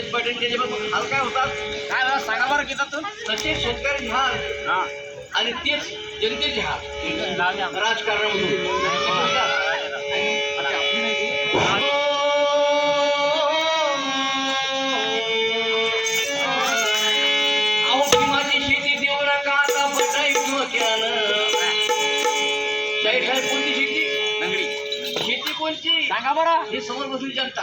निलेश पाटील त्याच्यापासून हाल काय होतात? काय मला सांगा बरं की तू तसे शेतकरी हाल. हा. आणि तेच जनतेचे हाल. राजकारणामधून. शेती कोणची? सांगा बरं. हे समोर बसली जनता.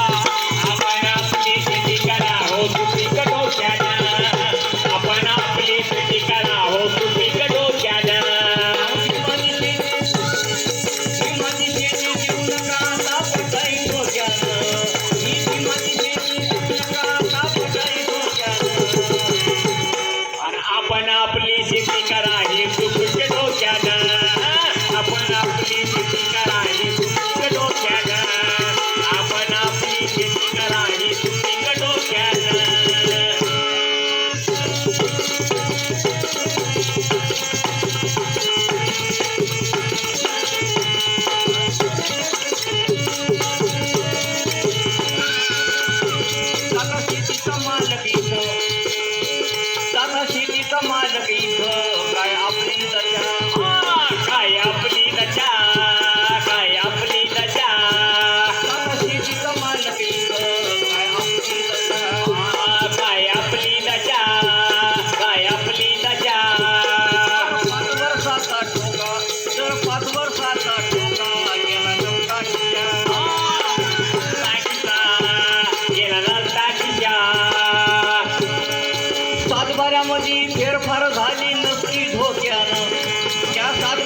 आपण आपली सिद्धी करा हे कुटुंब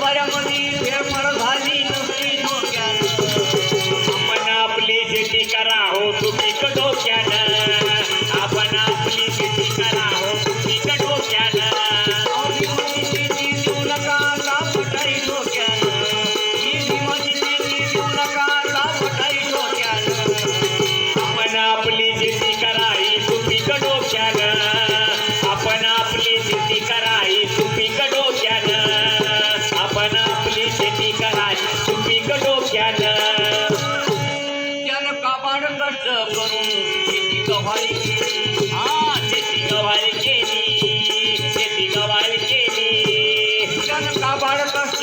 para morir.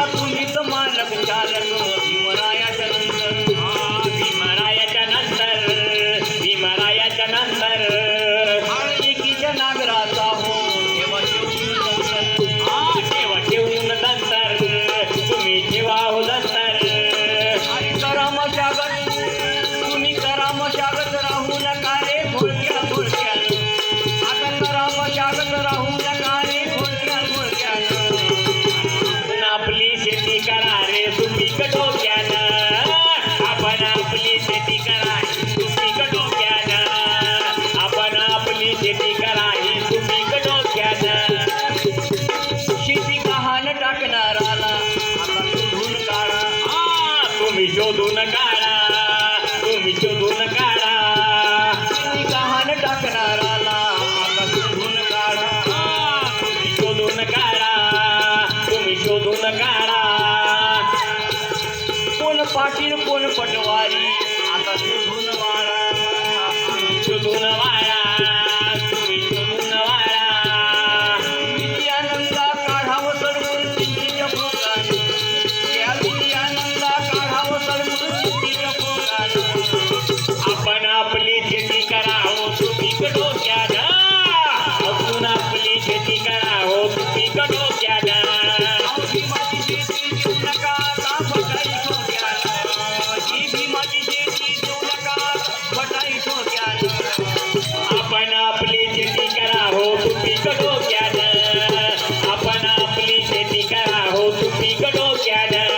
आता पुनीत मालक चालक भीमरायाच्या नंतर. भीमरायाच्या नंतर भीमरायाच्या नंतर. एकीच्या नागराचा हो ठेवा ठेवून नंतर. हा ठेवा ठेवून नंतर. तुम्ही ठेवा हो नंतर. करा मशागत तुम्ही करा मशागत because पाटील पटवारी? आता शोधून वाडा शोधून वाडा Yeah.